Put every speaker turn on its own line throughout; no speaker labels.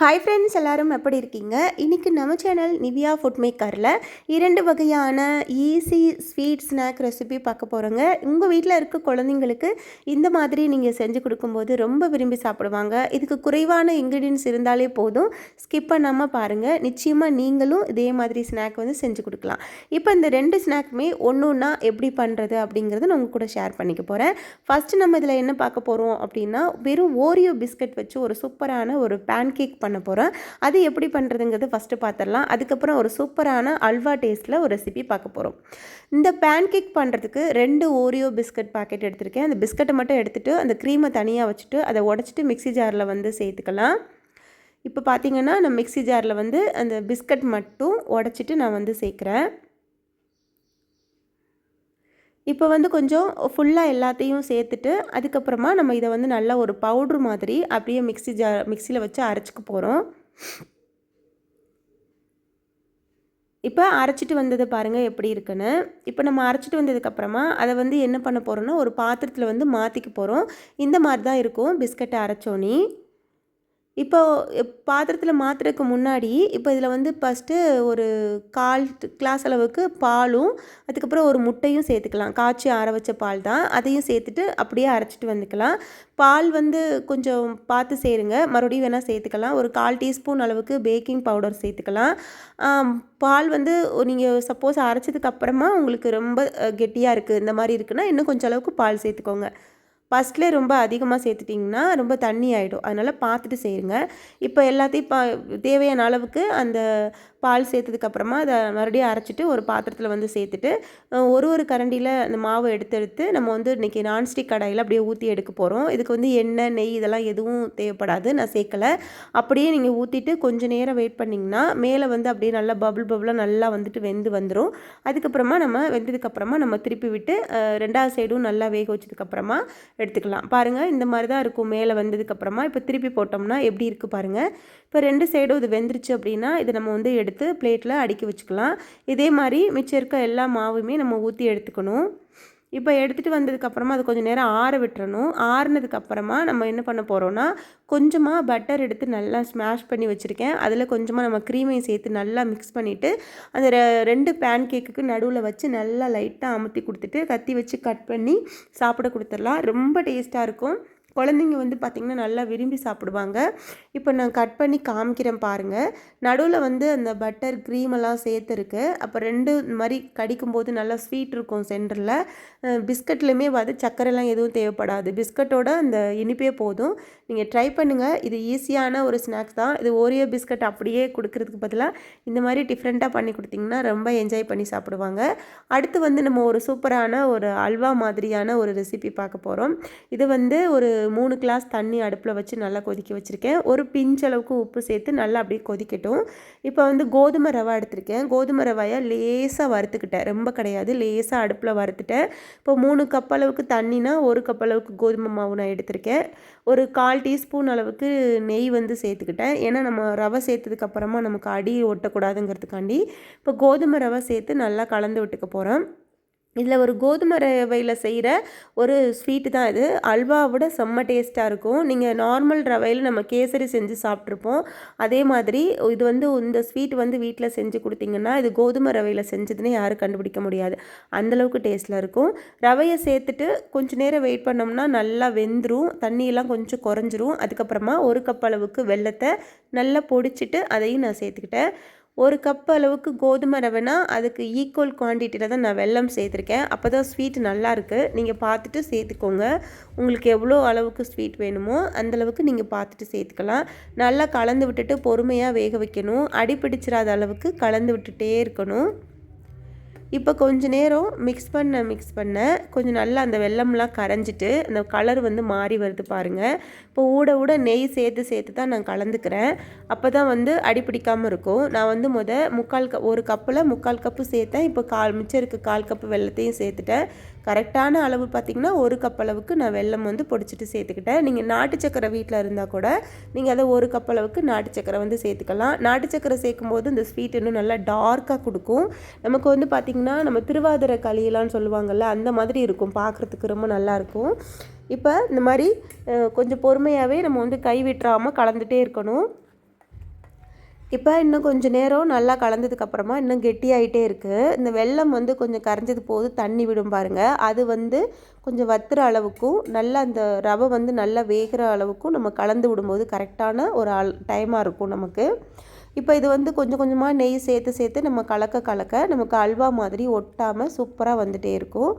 Hi friends எல்லோரும் எப்படி இருக்கீங்க? இன்றைக்கி நம்ம சேனல் நிவியா ஃபுட் மேக்கரில் இரண்டு வகையான ஈஸி ஸ்வீட் ஸ்நாக் ரெசிபி பார்க்க போகிறோங்க உங்கள் வீட்டில் இருக்க குழந்தைங்களுக்கு இந்த மாதிரி நீங்கள் செஞ்சு கொடுக்கும்போது ரொம்ப விரும்பி சாப்பிடுவாங்க. இதுக்கு குறைவான இன்க்ரீடியன்ஸ் இருந்தாலே போதும். ஸ்கிப் பண்ணாமல் பாருங்கள் நிச்சயமாக நீங்களும் இதே மாதிரி ஸ்நாக் வந்து செஞ்சு கொடுக்கலாம். இப்போ இந்த ரெண்டு ஸ்நாக்குமே ஒன்று ஒன்றா எப்படி பண்ணுறது அப்படிங்கிறத நான் உங்கள் கூட ஷேர் பண்ணிக்க போகிறேன் ஃபஸ்ட்டு நம்ம இதில் என்ன பார்க்க போகிறோம் அப்படின்னா வெறும் ஓரியோ பிஸ்கட் வச்சு ஒரு சூப்பரான ஒரு பேன் கேக் பண்ண போகிறோம் அது எப்படி பண்ணுறதுங்கிறது ஃபஸ்ட்டு பார்த்துடலாம் அதுக்கப்புறம் ஒரு சூப்பரான அல்வா டேஸ்ட்டில் ஒரு ரெசிபி பார்க்க போகிறோம் இந்த பேன் கேக் பண்ணுறதுக்கு ரெண்டு ஓரியோ பிஸ்கட் பாக்கெட் எடுத்திருக்கேன். அந்த பிஸ்கட்டை மட்டும் எடுத்துகிட்டு அந்த க்ரீமை தனியாக வச்சுட்டு அதை உடச்சிட்டு மிக்ஸி ஜாரில் வந்து சேர்த்துக்கலாம். இப்போ பார்த்தீங்கன்னா நான் மிக்ஸி ஜாரில் வந்து அந்த பிஸ்கட் மட்டும் உடச்சிட்டு நான் வந்து சேர்க்குறேன். இப்போ வந்து கொஞ்சம் ஃபுல்லாக எல்லாத்தையும் சேர்த்துட்டு அதுக்கப்புறமா நம்ம இதை வந்து நல்லா ஒரு பவுட்ரு மாதிரி அப்படியே மிக்ஸி ஜா மிக்சியில் வச்சு அரைச்சிக்க போகிறோம் இப்போ அரைச்சிட்டு வந்ததை பாருங்கள் எப்படி இருக்குன்னு. இப்போ நம்ம அரைச்சிட்டு வந்ததுக்கப்புறமா அதை வந்து என்ன பண்ண போகிறோன்னா ஒரு பாத்திரத்தில் வந்து மாற்றிக்க போகிறோம் இந்த மாதிரி தான் இருக்கும். பிஸ்கட்டை அரைச்சோன்னே. இப்போ பாத்திரத்தில் மாற்றுறதுக்கு முன்னாடி இப்போ இதில் வந்து ஃபஸ்ட்டு ஒரு கால் கிளாஸ் அளவுக்கு பாலும் அதுக்கப்புறம் ஒரு முட்டையும் சேர்த்துக்கலாம். காய்ச்சி ஆற வச்ச பால் தான். அதையும் சேர்த்துட்டு அப்படியே அரைச்சிட்டு வந்துக்கலாம். பால் வந்து கொஞ்சம் பார்த்து சேருங்க. மறுபடியும் வேணால் சேர்த்துக்கலாம். ஒரு கால் டீஸ்பூன் அளவுக்கு பேக்கிங் பவுடர் சேர்த்துக்கலாம். பால் வந்து நீங்கள் சப்போஸ் அரைச்சதுக்கு அப்புறமா உங்களுக்கு ரொம்ப கெட்டியாக இருக்குது இந்த மாதிரி இருக்குன்னா இன்னும் கொஞ்சம் அளவுக்கு பால் சேர்த்துக்கோங்க. ஃபஸ்ட்டில் ரொம்ப அதிகமாக சேர்த்துட்டிங்கன்னா ரொம்ப தண்ணி ஆகிடும் அதனால் பார்த்துட்டு செய்யுங்க. இப்போ எல்லாத்தையும் பா தேவையான அளவுக்கு அந்த பால் சேர்த்ததுக்கப்புறமா அதை மறுபடியும் அரைச்சிட்டு ஒரு பாத்திரத்தில் வந்து சேர்த்துட்டு ஒரு ஒரு கரண்டியில் அந்த மாவை எடுத்து எடுத்து நம்ம வந்து இன்றைக்கி நான்ஸ்டிக் கடாயில் அப்படியே ஊற்றி எடுக்க போகிறோம் இதுக்கு வந்து எண்ணெய் நெய் இதெல்லாம் எதுவும் தேவைப்படாது. நான் சேர்க்கலை. அப்படியே நீங்கள் ஊற்றிட்டு கொஞ்சம் நேரம் வெயிட் பண்ணிங்கன்னா மேலே வந்து அப்படியே நல்லா பபுள் பபுளாக நல்லா வந்துட்டு வெந்து வந்துடும் அதுக்கப்புறமா நம்ம வெந்ததுக்கப்புறமா நம்ம திருப்பி விட்டு ரெண்டாவது சைடும் நல்லா வேக வச்சதுக்கப்புறமா எடுத்துக்கலாம். பாருங்கள் இந்த மாதிரி தான் இருக்கும். மேலே வந்ததுக்கப்புறமா இப்போ திருப்பி போட்டோம்னா எப்படி இருக்குது பாருங்கள் இப்போ ரெண்டு சைடும் இது வெந்துருச்சு அப்படின்னா இதை நம்ம வந்து எடுத்து பிளேட்டில் அடுக்கி வச்சுக்கலாம். இதே மாதிரி மிச்சம் இருக்க எல்லா மாவுமே நம்ம ஊற்றி எடுத்துக்கணும். இப்போ எடுத்துகிட்டு வந்ததுக்கப்புறமா அது கொஞ்சம் நேரம் ஆற விட்டுறணும். ஆறுனதுக்கப்புறமா நம்ம என்ன பண்ண போகிறோன்னா கொஞ்சமாக பட்டர் எடுத்து நல்லா ஸ்மாஷ் பண்ணி வச்சுருக்கேன். அதில் கொஞ்சமாக நம்ம க்ரீமையும் சேர்த்து நல்லா மிக்ஸ் பண்ணிவிட்டு அந்த ரெண்டு பேன் கேக்குக்கு நடுவில் வச்சு நல்லா லைட்டாக அமுத்தி கொடுத்துட்டு கத்தி வச்சு கட் பண்ணி சாப்பிட கொடுத்துடலாம். ரொம்ப டேஸ்ட்டாக இருக்கும். குழந்தைங்க வந்து பார்த்திங்கன்னா நல்லா விரும்பி சாப்பிடுவாங்க. இப்போ நான் கட் பண்ணி காமிக்கிறேன் பாருங்கள் நடுவில் வந்து அந்த பட்டர் க்ரீம் எல்லாம் சேர்த்துருக்கு அப்போ ரெண்டு இந்த மாதிரி கடிக்கும்போது நல்லா ஸ்வீட் இருக்கும் சென்டரில் பிஸ்கட்லேயுமே வந்து சர்க்கரைலாம் எதுவும் தேவைப்படாது. பிஸ்கட்டோட அந்த இனிப்பே போதும். நீங்கள் ட்ரை பண்ணுங்கள் இது ஈஸியான ஒரு ஸ்நாக்ஸ் தான். இது ஓரியோ பிஸ்கட் அப்படியே கொடுக்கறதுக்கு பதிலாக இந்த மாதிரி டிஃப்ரெண்ட்டாக பண்ணி கொடுத்திங்கன்னா ரொம்ப என்ஜாய் பண்ணி சாப்பிடுவாங்க. அடுத்து வந்து நம்ம ஒரு சூப்பரான ஒரு அல்வா மாதிரியான ஒரு ரெசிபி பார்க்க போகிறோம் இது வந்து ஒரு மூணு கிளாஸ் தண்ணி அடுப்பில் வச்சு நல்லா கொதிக்க வச்சுருக்கேன். ஒரு பிஞ்ச் அளவுக்கு உப்பு சேர்த்து நல்லா அப்படியே கொதிக்கட்டும். இப்போ வந்து கோதுமை ரவை எடுத்திருக்கேன். கோதுமை ரவையை லேசாக வறுத்துக்கிட்டேன். ரொம்ப கிடையாது. லேசாக அடுப்பில் வறுத்துட்டேன். இப்போ மூணு கப் அளவுக்கு தண்ணினா ஒரு கப் அளவுக்கு கோதுமை மாவு நான் எடுத்திருக்கேன். ஒரு கால் டீஸ்பூன் அளவுக்கு நெய் வந்து சேர்த்துக்கிட்டேன். ஏன்னா நம்ம ரவை சேர்த்ததுக்கப்புறமா நமக்கு அடி ஒட்டக்கூடாதுங்கிறதுக்காண்டி இப்போ கோதுமை ரவை சேர்த்து நல்லா கலந்து விட்டுக்க போகிறோம். இதில் ஒரு கோதுமை ரவையில் செய்கிற ஒரு ஸ்வீட்டு தான் இது. அல்வாவோட செம்ம டேஸ்ட்டாக இருக்கும். நீங்கள் நார்மல் ரவையில் நம்ம கேசரி செஞ்சு சாப்பிட்ருப்போம். அதே மாதிரி இது வந்து இந்த ஸ்வீட் வந்து வீட்டில் செஞ்சு கொடுத்தீங்கன்னா இது கோதுமை ரவையில் செஞ்சதுன்னு யாரும் கண்டுபிடிக்க முடியாது. அந்தளவுக்கு டேஸ்ட்டில் இருக்கும். ரவையை சேர்த்துட்டு கொஞ்சம் நேரம் வெயிட் பண்ணோம்னா நல்லா வெந்துடும் தண்ணியெல்லாம் கொஞ்சம் குறைஞ்சிரும். அதுக்கப்புறமா ஒரு கப் அளவுக்கு வெள்ளத்தை நல்லா பொடிச்சிட்டு அதையும் நான் சேர்த்துக்கிட்டேன். ஒரு கப் அளவுக்கு கோதுமை ரவைனா அதுக்கு ஈக்குவல் குவான்டிட்டியில் தான் நான் வெல்லம் சேர்த்துருக்கேன். அப்போ தான் ஸ்வீட் நல்லாயிருக்கு நீங்கள் பார்த்துட்டு சேர்த்துக்கோங்க. உங்களுக்கு எவ்வளோ அளவுக்கு ஸ்வீட் வேணுமோ அந்தளவுக்கு நீங்கள் பார்த்துட்டு சேர்த்துக்கலாம். நல்லா கலந்து விட்டுட்டு பொறுமையாக வேக வைக்கணும். அடி பிடிச்சிடாத அளவுக்கு கலந்து விட்டுட்டே இருக்கணும். இப்போ கொஞ்ச நேரம் மிக்ஸ் பண்ண மிக்ஸ் பண்ண கொஞ்சம் நல்லா அந்த வெள்ளம்லாம் கரைஞ்சிட்டு அந்த கலர் வந்து மாறி வருது பாருங்கள் இப்போ ஊட ஊட நெய் சேர்த்து சேர்த்து தான் நான் கலந்துக்கிறேன். அப்போ தான் வந்து அடி பிடிக்காமல் இருக்கும். நான் வந்து முத முக்கால் க ஒரு கப்பில் முக்கால் கப்பு சேர்த்தேன். இப்போ கால் மிச்சம் இருக்க கால் கப்பு வெள்ளத்தையும் சேர்த்துட்டேன். கரெக்டான அளவு பார்த்திங்கன்னா ஒரு கப் அளவுக்கு நான் வெல்லம் வந்து பொடிச்சிட்டு சேர்த்துக்கிட்டேன். நீங்கள் நாட்டு சக்கரை வீட்டில் இருந்தால் கூட நீங்கள் அதை ஒரு கப் அளவுக்கு நாட்டு சக்கரை வந்து சேர்த்துக்கலாம். நாட்டு சக்கரை சேர்க்கும் போது இந்த ஸ்வீட் இன்னும் நல்லா டார்க்காக கொடுக்கும். நமக்கு வந்து பார்த்திங்கன்னா நம்ம திருவாதிரை களியெல்லாம் சொல்லுவாங்கள்ல அந்த மாதிரி இருக்கும். பார்க்குறதுக்கு ரொம்ப நல்லாயிருக்கும் இப்போ இந்த மாதிரி கொஞ்சம் பொறுமையாகவே நம்ம வந்து கை விட்டுறாமல் கலந்துகிட்டே இருக்கணும். இப்போ இன்னும் கொஞ்சம் நேரம் நல்லா கலந்ததுக்கப்புறமா இன்னும் கெட்டியாயிட்டே இருக்குது இந்த வெல்லம் வந்து கொஞ்சம் கரைஞ்சது போது தண்ணி விடும் பாருங்கள் அது வந்து கொஞ்சம் வத்துற அளவுக்கும் நல்லா அந்த ரவை வந்து நல்லா வேகிற அளவுக்கும் நம்ம கலந்து விடும்போது கரெக்டான ஒரு அல் டைமாக இருக்கும் நமக்கு. இப்போ இது வந்து கொஞ்சம் கொஞ்சமாக நெய் சேர்த்து சேர்த்து நம்ம கலக்க கலக்க நமக்கு அல்வா மாதிரி ஒட்டாமல் சூப்பராக வந்துகிட்டே இருக்கும்.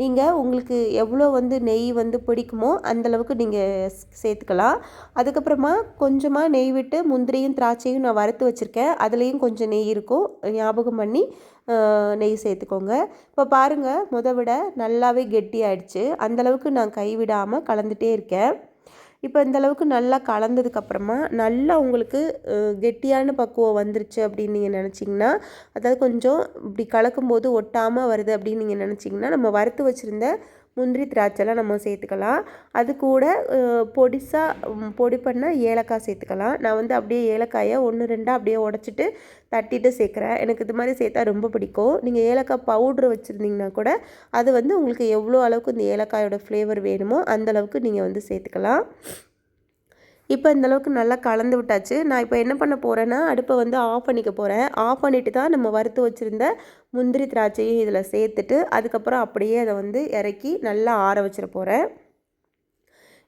நீங்கள் உங்களுக்கு எவ்வளோ வந்து நெய் வந்து பிடிக்குமோ அந்தளவுக்கு நீங்கள் சேர்த்துக்கலாம். அதுக்கப்புறமா கொஞ்சமாக நெய் விட்டு முந்திரியும் திராட்சையும் நான் வறுத்து வச்சுருக்கேன். அதுலேயும் கொஞ்சம் நெய் இருக்கும். ஞாபகம் பண்ணி நெய் சேர்த்துக்கோங்க. இப்போ பாருங்கள் முத விட நல்லாவே கெட்டி ஆயிடுச்சு அந்தளவுக்கு நான் கைவிடாமல் கலந்துகிட்டே இருக்கேன். இப்போ இந்தளவுக்கு நல்லா கலந்ததுக்கப்புறமா நல்லா உங்களுக்கு கெட்டியான பக்குவம் வந்துருச்சு அப்படின்னு நீங்கள் நினச்சிங்கன்னா அதாவது கொஞ்சம் இப்படி கலக்கும்போது ஒட்டாமல் வருது அப்படின்னு நீங்கள் நினச்சிங்கன்னா நம்ம வறுத்து வச்சுருந்த முந்திரி திராட்சைலாம் நம்ம சேர்த்துக்கலாம். அது கூட பொடிசாக பொடி பண்ணால் ஏலக்காய் சேர்த்துக்கலாம். நான் வந்து அப்படியே ஏலக்காயை ஒன்று ரெண்டாக அப்படியே உடச்சிட்டு தட்டிட்டு சேர்க்குறேன். எனக்கு இது மாதிரி சேர்த்தா ரொம்ப பிடிக்கும். நீங்கள் ஏலக்காய் பவுட்ரு வச்சுருந்தீங்கன்னா கூட அது வந்து உங்களுக்கு எவ்வளோ அளவுக்கு இந்த ஏலக்காயோட ஃப்ளேவர் வேணுமோ அந்தளவுக்கு நீங்கள் வந்து சேர்த்துக்கலாம். இப்போ இந்தளவுக்கு நல்லா கலந்து விட்டாச்சு. நான் இப்போ என்ன பண்ண போகிறேன்னா அடுப்பை வந்து ஆஃப் பண்ணிக்க போகிறேன் ஆஃப் பண்ணிவிட்டு தான் நம்ம வறுத்து வச்சுருந்த முந்திரி திராட்சையும் இதில் சேர்த்துட்டு அதுக்கப்புறம் அப்படியே அதை வந்து இறக்கி நல்லா ஆற வச்சிட போகிறேன்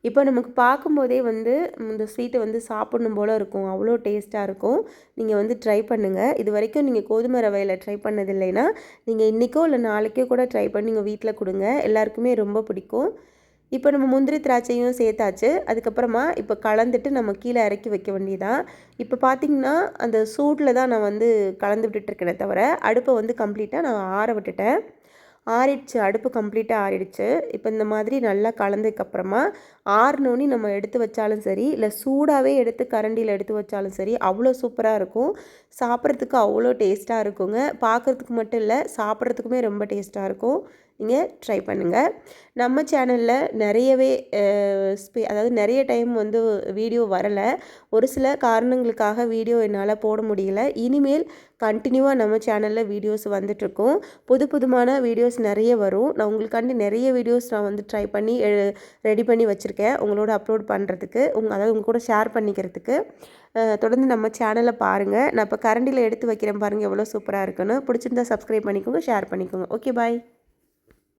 இப்போ நமக்கு பார்க்கும்போதே வந்து இந்த ஸ்வீட்டை வந்து சாப்பிடணும் போல் இருக்கும். அவ்வளோ டேஸ்ட்டாக இருக்கும். நீங்கள் வந்து ட்ரை பண்ணுங்கள் இது வரைக்கும் நீங்கள் கோதுமை ரவையில் ட்ரை பண்ணது இல்லைன்னா நீங்கள் இன்றைக்கோ இல்லை நாளைக்கோ கூட ட்ரை பண்ணி நீங்கள் வீட்டில் கொடுங்க. எல்லாருக்குமே ரொம்ப பிடிக்கும். இப்போ நம்ம முந்திரி திராட்சையும் சேர்த்தாச்சு. அதுக்கப்புறமா இப்போ கலந்துட்டு நம்ம கீழே இறக்கி வைக்க வேண்டியதான் இப்போ பார்த்திங்கன்னா அந்த சூட்டில் தான் நான் வந்து கலந்து விட்டுட்டுருக்கேனே தவிர அடுப்பை வந்து கம்ப்ளீட்டாக நான் ஆற விட்டுட்டேன். ஆறிடுச்சு அடுப்பு கம்ப்ளீட்டாக ஆறிடுச்சு. இப்போ இந்த மாதிரி நல்லா கலந்ததுக்கப்புறமா ஆறுனோனி நம்ம எடுத்து வச்சாலும் சரி இல்லை சூடாகவே எடுத்து கரண்டியில் எடுத்து வச்சாலும் சரி அவ்வளோ சூப்பராக இருக்கும். சாப்பிட்றதுக்கு அவ்வளோ டேஸ்ட்டாக இருக்குங்க. பார்க்குறதுக்கு மட்டும் இல்லை சாப்பிட்றதுக்குமே ரொம்ப டேஸ்ட்டாக இருக்கும். நீங்கள் ட்ரை பண்ணுங்கள் நம்ம சேனலில் நிறையவே ஸ்பே அதாவது நிறைய டைம் வந்து வீடியோ வரலை. ஒரு சில காரணங்களுக்காக வீடியோ என்னால் போட முடியல. இனிமேல் கண்டினியூவாக நம்ம சேனலில் வீடியோஸ் வந்துட்ருக்கோம் புது புதுமான வீடியோஸ் நிறைய வரும். நான் உங்களுக்காண்டி நிறைய வீடியோஸ் நான் வந்து ட்ரை பண்ணி ரெடி பண்ணி வச்சுருக்கேன். உங்களோட அப்லோட் பண்ணுறதுக்கு உங்கள் அதாவது உங்கள் கூட ஷேர் பண்ணிக்கிறதுக்கு. தொடர்ந்து நம்ம சேனலை பாருங்கள் நான் இப்போ கரண்டியில் எடுத்து வைக்கிறேன் பாருங்கள் எவ்வளோ சூப்பராக இருக்குன்னு. பிடிச்சிருந்தா சப்ஸ்கிரைப் பண்ணிக்கோங்க ஷேர் பண்ணிக்கோங்க. Okay bye